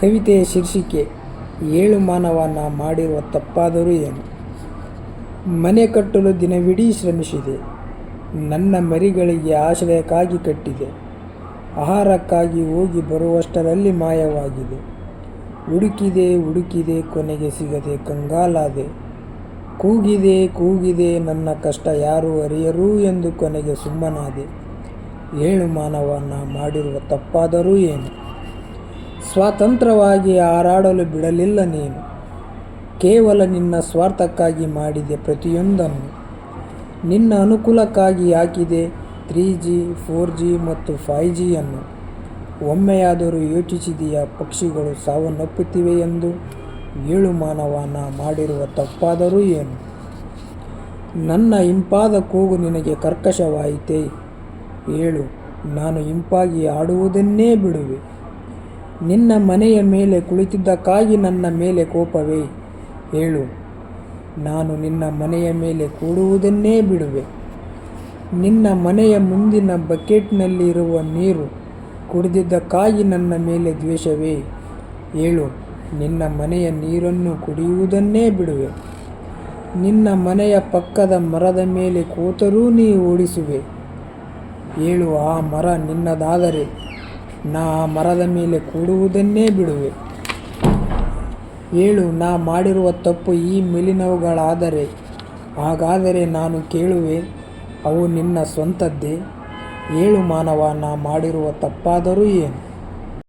ಕವಿತೆಯ ಶೀರ್ಷಿಕೆ ಏಳು ಮಾನವನ ಮಾಡಿರುವ ತಪ್ಪಾದರೂ ಏನು? ಮನೆ ಕಟ್ಟಲು ದಿನವಿಡೀ ಶ್ರಮಿಸಿದೆ. ನನ್ನ ಮರಿಗಳಿಗೆ ಆಶ್ರಯಕ್ಕಾಗಿ ಕಟ್ಟಿದೆ. ಆಹಾರಕ್ಕಾಗಿ ಹೋಗಿ ಬರುವಷ್ಟರಲ್ಲಿ ಮಾಯವಾಗಿದೆ. ಹುಡುಕಿದೆ ಹುಡುಕಿದೆ, ಕೊನೆಗೆ ಸಿಗದೆ ಕಂಗಾಲಾದೆ. ಕೂಗಿದೆ ಕೂಗಿದೆ ನನ್ನ ಕಷ್ಟ ಯಾರು ಅರಿಯರು ಎಂದು ಕೊನೆಗೆ ಸುಮ್ಮನಾದೆ. ಏಳು ಮಾನವನ ಮಾಡಿರುವ ತಪ್ಪಾದರೂ ಏನು? ಸ್ವಾತಂತ್ರ್ಯವಾಗಿ ಹಾರಾಡಲು ಬಿಡಲಿಲ್ಲ ನೀನು. ಕೇವಲ ನಿನ್ನ ಸ್ವಾರ್ಥಕ್ಕಾಗಿ ಮಾಡಿದೆ ಪ್ರತಿಯೊಂದನ್ನು. ನಿನ್ನ ಅನುಕೂಲಕ್ಕಾಗಿ ಹಾಕಿದೆ ತ್ರೀ ಜಿ ಫೋರ್ ಜಿ ಮತ್ತು ಫೈ ಜಿಯನ್ನು ಒಮ್ಮೆಯಾದರೂ ಯೋಚಿಸಿದೆಯಾ, ಪಕ್ಷಿಗಳು ಸಾವನ್ನಪ್ಪುತ್ತಿವೆ ಎಂದು ಏಳು ಮಾನವನ ಮಾಡಿರುವ ತಪ್ಪಾದರೂ ಏನು? ನನ್ನ ಇಂಪಾದ ಕೂಗು ನಿನಗೆ ಕರ್ಕಶವಾಯಿತೇ? ಏಳು, ನಾನು ಇಂಪಾಗಿ ಆಡುವುದನ್ನೇ ಬಿಡುವೆ. ನಿನ್ನ ಮನೆಯ ಮೇಲೆ ಕುಳಿತಿದ್ದಕ್ಕಾಗಿ ನನ್ನ ಮೇಲೆ ಕೋಪವೇ? ಹೇಳು. ನಾನು ನಿನ್ನ ಮನೆಯ ಮೇಲೆ ಕೂಡುವುದನ್ನೇ ಬಿಡುವೆ. ನಿನ್ನ ಮನೆಯ ಮುಂದಿನ ಬಕೆಟ್ನಲ್ಲಿರುವ ನೀರು ಕುಡಿದಿದ್ದಕ್ಕಾಗಿ ನನ್ನ ಮೇಲೆ ದ್ವೇಷವೇ? ಹೇಳು. ನಿನ್ನ ಮನೆಯ ನೀರನ್ನು ಕುಡಿಯುವುದನ್ನೇ ಬಿಡುವೆ. ನಿನ್ನ ಮನೆಯ ಪಕ್ಕದ ಮರದ ಮೇಲೆ ಕೂತರೂ ನೀ ಓಡಿಸುವೆ. ಹೇಳು, ಆ ಮರ ನಿನ್ನದಾದರೆ ನಾ ಮರದ ಮೇಲೆ ಕೂಡುವುದನ್ನೇ ಬಿಡುವೆ. ಏಳು, ನಾ ಮಾಡಿರುವ ತಪ್ಪು ಈ ಮೇಲಿನವುಗಳಾದರೆ, ಹಾಗಾದರೆ ನಾನು ಕೇಳುವೆ, ಅವು ನಿನ್ನ ಸ್ವಂತದ್ದೇ. ಏಳು, ಮಾನವ, ನಾ ಮಾಡಿರುವ ತಪ್ಪಾದರೂ ಏನು?